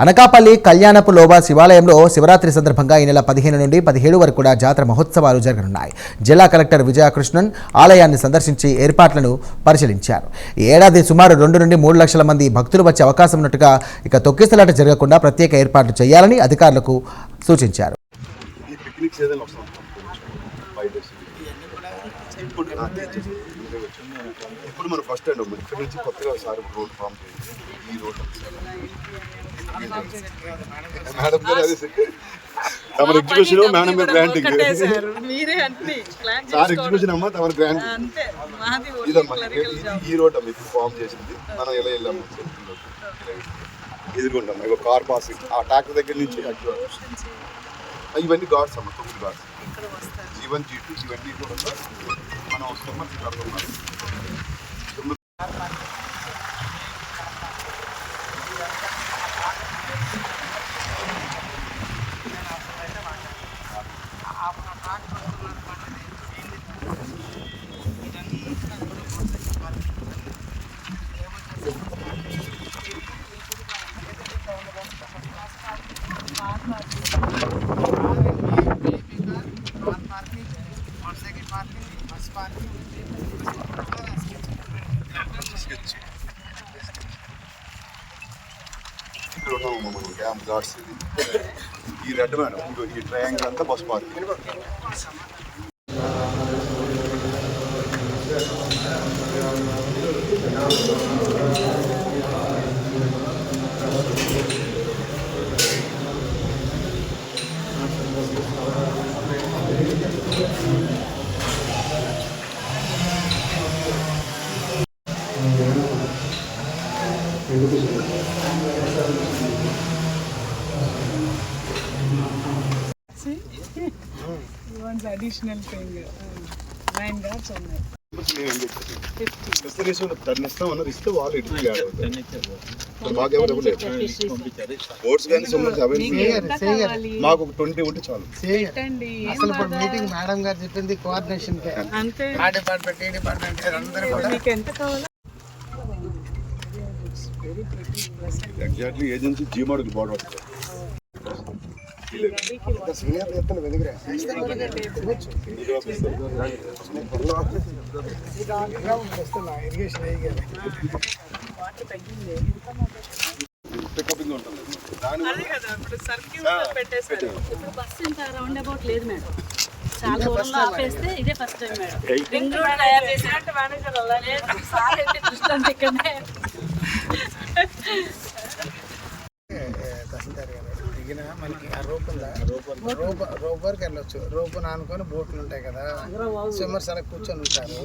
అనకాపల్లి కళ్యాణపు లోబా శివాలయంలో శివరాత్రి సందర్భంగా ఈ నెల పదిహేను నుండి పదిహేడు వరకు కూడా జాతర మహోత్సవాలు జరగనున్నాయి. జిల్లా కలెక్టర్ విజయకృష్ణన్ ఆలయాన్ని సందర్శించి ఏర్పాట్లను పరిశీలించారు. ఈ ఏడాది సుమారు రెండు నుండి మూడు లక్షల మంది భక్తులు వచ్చే అవకాశం ఉన్నట్టుగా ఇక తొక్కిసలాట జరగకుండా ప్రత్యేక ఏర్పాట్లు చేయాలని అధికారులకు సూచించారు. ఇప్పుడు మన ఫస్ట్ అండ్ ఇక్కడ నుంచి కొత్తగా సార్ రోడ్ ఫామ్ చేసి ఈ రోడ్ మేడం. తమరు ఎగ్జిక్యూషన్ మేడం గారు గ్రాంటింగ్. మీరే అన్ని సార్. ఎగ్జిక్యూషన్ అమ్మ తమరు గ్రాంట్ అంతే. మాది ఇదమ్మా ఈ రోడ్ అమ్మ ఇప్పుడు ఫామ్ చేసింది. మనం ఎలా వెళ్ళాము? ఎదుర్కొంటాం ఇక కార్ పాసింగ్ ఆ ట్రాక్టర్ దగ్గర నుంచి. ఇవన్నీ గాడ్స్ అమ్మ తొమ్మిది గాడ్స్ జీవన్ జీ టూ ఇవన్నీ కూడా మనం వస్తామా ఇక్కడ ఉన్నాము మనం డ్యామ్ గార్డ్స్ ఇది ఈ రెడ్ మేడం ఇగో ఈ ట్రయాంగిల్ అంతా bus park parking once additional thing nine guards ఉన్నాయి కావాలి? మాకు ట్వంటీ ఉంటే చాలు. అసలు ఇప్పుడు? మీటింగ్ మేడం గారు చెప్పింది కోఆర్డినేషన్ కే. అంతే. ఆ డిపార్ట్మెంట్ ఈ డిపార్ట్మెంట్ అందరూ కూడా మీకు ఎంత కావాలా ఎగ్జాక్ట్లీ ఏజెన్సీ జీమాడుకి బాడీ వస్తుంది సీనియర్ చెప్తాను వెదిగిరా ఇరిగేషన్ వేయగానే పికపింగ్ ఉంటుంది. దాని అదే కదా ఇప్పుడు సర్క్యూట్ పెట్టేశారు. ఇప్పుడు బస్సు ఇంకా రౌండ్ అబౌట్ లేదు మేడం చాలా దూరంలో ఆపేస్తే ఇదే first time madam ring road తయారు చేసినట్టు మేనేజర్ అలా లేదు. సార్ ఏంటి దృష్టి అంతా ఇక్కడనే. తహసీల్దార్ గారు దిగిన మనకి ఆ రోప్ ఉందా రోప్ రోప్ వరకు వెళ్ళొచ్చు రోప్ ఆనుకొని బోట్లు ఉంటాయి కదా స్విమ్మర్స్ అలా కూర్చొని ఉంటారు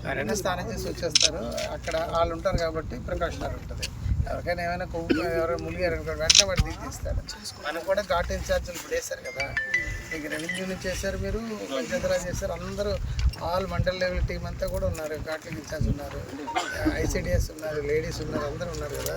ఎవరైనా స్నానం చేసి వచ్చేస్తారు అక్కడ వాళ్ళు ఉంటారు కాబట్టి ప్రికాషనర్ ఉంటుంది ఎవరికైనా ఏమైనా కొవ్వు ఎవరైనా మునిగారు అనుకో వెంటనే వాడు తీస్తారు మనం కూడా ఘాట్ ఇన్ఛార్జీలు ఇప్పుడు వేశారు కదా ఇక రెవెన్యూ నుంచి చేశారు మీరు పంచాయతీరాజ్ చేశారు అందరూ ఆల్ మండల్ లెవెల్ టీం అంతా కూడా ఉన్నారు. ఘాట్ ఇన్ఛార్జ్ ఉన్నారు ఐసీడిఎస్ ఉన్నారు లేడీస్ ఉన్నారు అందరూ ఉన్నారు కదా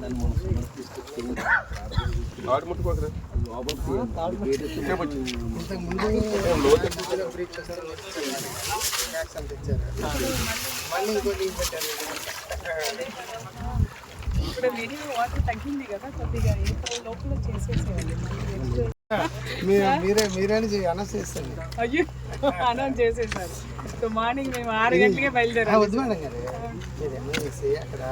చేసేసేయాలి మళ్ళీ next మీరు మీరే అనౌన్స్ చేస్తారు అయ్యో అనౌన్స్ చేసేసారు. సో మార్నింగ్ మేము ఆరు గంటలకే బయలుదేరాం. మీరు ఎమ్మెల్యేసి అక్కడ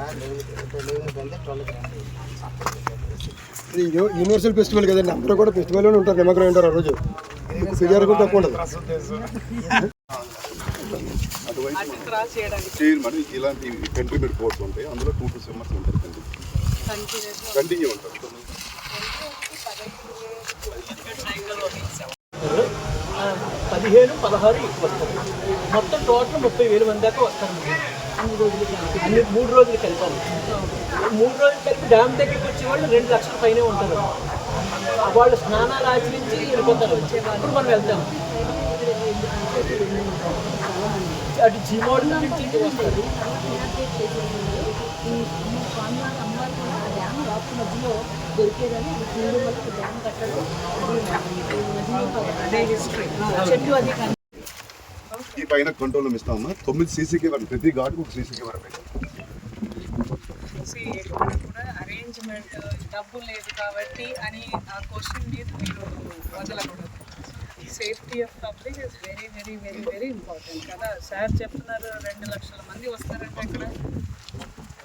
ఇది యూనివర్సల్ ఫెస్టివల్ కదండి అందరూ కూడా ఫెస్టివల్లోనే ఉంటారు నిమగ్నం ఉంటారు ఆ రోజు. ఫిర్యాదు కూడా తక్కువ ఉండదు. ఇలాంటి కోర్స్ ఉంటాయి అందులో టూ టూ సెమ్మర్స్ ఉంటారు కంటిన్యూ ఉంటారు. పదిహేను పదహారు ఎక్కువ వస్తారు మొత్తం టోటల్ ముప్పై వేల మంది దాకా వస్తారు. అన్ని మూడు రోజులు కలిపాలి మూడు రోజులు కలిపి డ్యామ్ దగ్గరికి వచ్చే వాళ్ళు రెండు లక్షల పైనే ఉంటారు. వాళ్ళు స్నానాలు ఆచరించి వెళ్ళిపోతారు. అప్పుడు మనం వెళ్తాం. అటు జీమోడ్ నుంచి వస్తారు. అదే హిస్టరీ. చెట్టు అది పైన కంట్రోల్ ఇస్తామమ్మా. తొమ్మిది సీసీ కెమెరా ప్రతి ఘాటుకు ఒక సీసీ కెమెరా పెట్టాం. అరేంజ్మెంట్ డబ్బు లేదు కాబట్టి అని ఆ క్వశ్చన్ మీద మీరు వదలకూడదు. Safety of public is very very very very important కదా సార్ చెప్తున్నారు రెండు లక్షల మంది వస్తారంటే ఇక్కడ.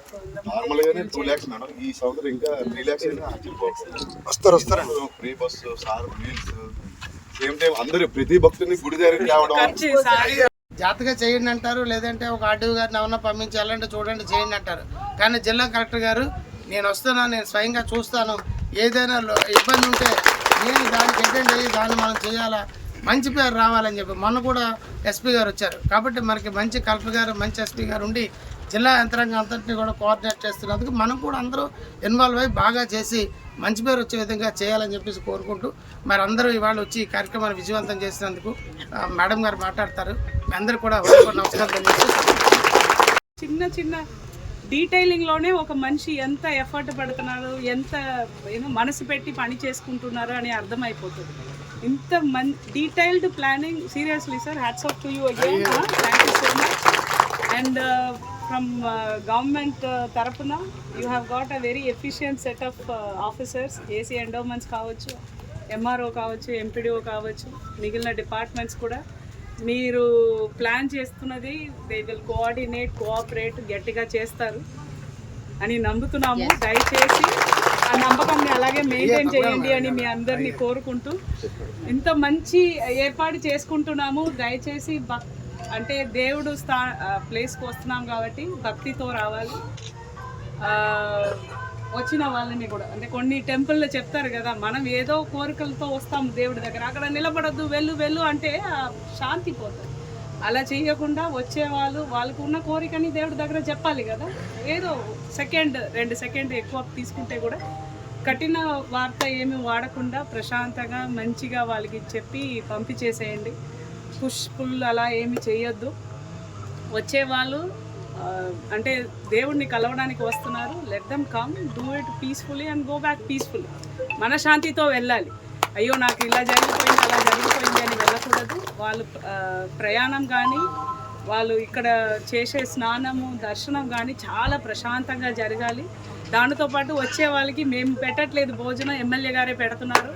So, ఇంత మంది నార్మల్ గానే టూ ల్యాక్స్ మేడం. ఈ సంవత్సరం ఇంకా త్రీ ల్యాక్స్ వస్తారు వస్తారండి free bus sir wheels same time అందరూ ప్రతి భక్తుని గుడి ఖర్చు సారి. జాతగా చేయండి అంటారు లేదంటే ఒక ఆర్డీఓ గారిని ఏమన్నా పంపించాలంటే చూడండి చేయండి అంటారు. కానీ జిల్లా కలెక్టర్ గారు నేను వస్తున్నా నేను స్వయంగా చూస్తాను. ఏదైనా ఇబ్బంది ఉంటే నేను దానికి అటెండ్ అయ్యి దాన్ని మనం చేయాలా? మంచి పేరు రావాలని చెప్పి మొన్న కూడా ఎస్పీ గారు వచ్చారు. కాబట్టి మనకి మంచి కలెక్టర్ గారు మంచి ఎస్పీ గారు ఉండి జిల్లా యంత్రాంగం అంతటిని కూడా కోఆర్డినేట్ చేస్తున్నందుకు మనం కూడా అందరూ ఇన్వాల్వ్ అయ్యి బాగా చేసి మంచి పేరు వచ్చే విధంగా చేయాలని చెప్పేసి కోరుకుంటూ మరి అందరూ ఇవాళ వచ్చి ఈ కార్యక్రమాన్ని విజయవంతం చేసినందుకు మేడం గారు మాట్లాడతారు. మీ అందరూ కూడా నమస్కారం చిన్న చిన్న డీటెయిలింగ్లోనే ఒక మనిషి ఎంత ఎఫర్ట్ పడుతున్నారు ఎంత ఏమో మనసు పెట్టి పని చేసుకుంటున్నారు అని అర్థమైపోతుంది. ఇంత Mann detailed planning seriously sir hats off to you again thank you so much and from government తరపున you have got a very efficient set of officers AC endowments కావచ్చు ఎంఆర్ఓ కావచ్చు ఎంపీడీఓ కావచ్చు మిగిలిన డిపార్ట్మెంట్స్ కూడా. మీరు ప్లాన్ చేస్తున్నది they will coordinate cooperate గట్టిగా చేస్తారు అని నమ్ముతున్నాము. దయచేసి ఆ నమ్మకాన్ని అలాగే మెయింటైన్ చేయండి అని మీ అందరినీ కోరుకుంటూ ఇంత మంచి ఏర్పాటు చేసుకుంటున్నాము. దయచేసి భక్ అంటే దేవుడు స్థా ప్లేస్కి వస్తున్నాం కాబట్టి భక్తితో రావాలి. వచ్చిన వాళ్ళని కూడా. అంటే కొన్ని టెంపుల్లో చెప్తారు కదా మనం ఏదో కోరికలతో వస్తాం దేవుడి దగ్గర. అక్కడ నిలబడద్దు వెళ్ళు వెళ్ళు అంటే శాంతి పోతుంది. అలా చేయకుండా వచ్చేవాళ్ళు వాళ్ళకు ఉన్న కోరికని దేవుడి దగ్గర చెప్పాలి కదా. ఏదో సెకండ్ రెండు సెకండ్ ఎక్కువ తీసుకుంటే కూడా కఠిన వార్త ఏమి వాడకుండా ప్రశాంతంగా మంచిగా వాళ్ళకి చెప్పి పంపించేసేయండి. పుష్ పుల్ అలా ఏమి చేయొద్దు. వచ్చేవాళ్ళు అంటే దేవుడిని కలవడానికి వస్తున్నారు. Let them come do it peacefully and go back peaceful మనశాంతితో వెళ్ళాలి. అయ్యో నాకు ఇలా జరిగిపోయింది అలా జరిగిపోయింది అని వెళ్ళకూడదు. వాళ్ళు ప్రయాణం కానీ వాళ్ళు ఇక్కడ చేసే స్నానము దర్శనం కానీ చాలా ప్రశాంతంగా జరగాలి. దానితో పాటు వచ్చే వాళ్ళకి మేము పెట్టట్లేదు భోజనం ఎమ్మెల్యే గారే పెడుతున్నారు.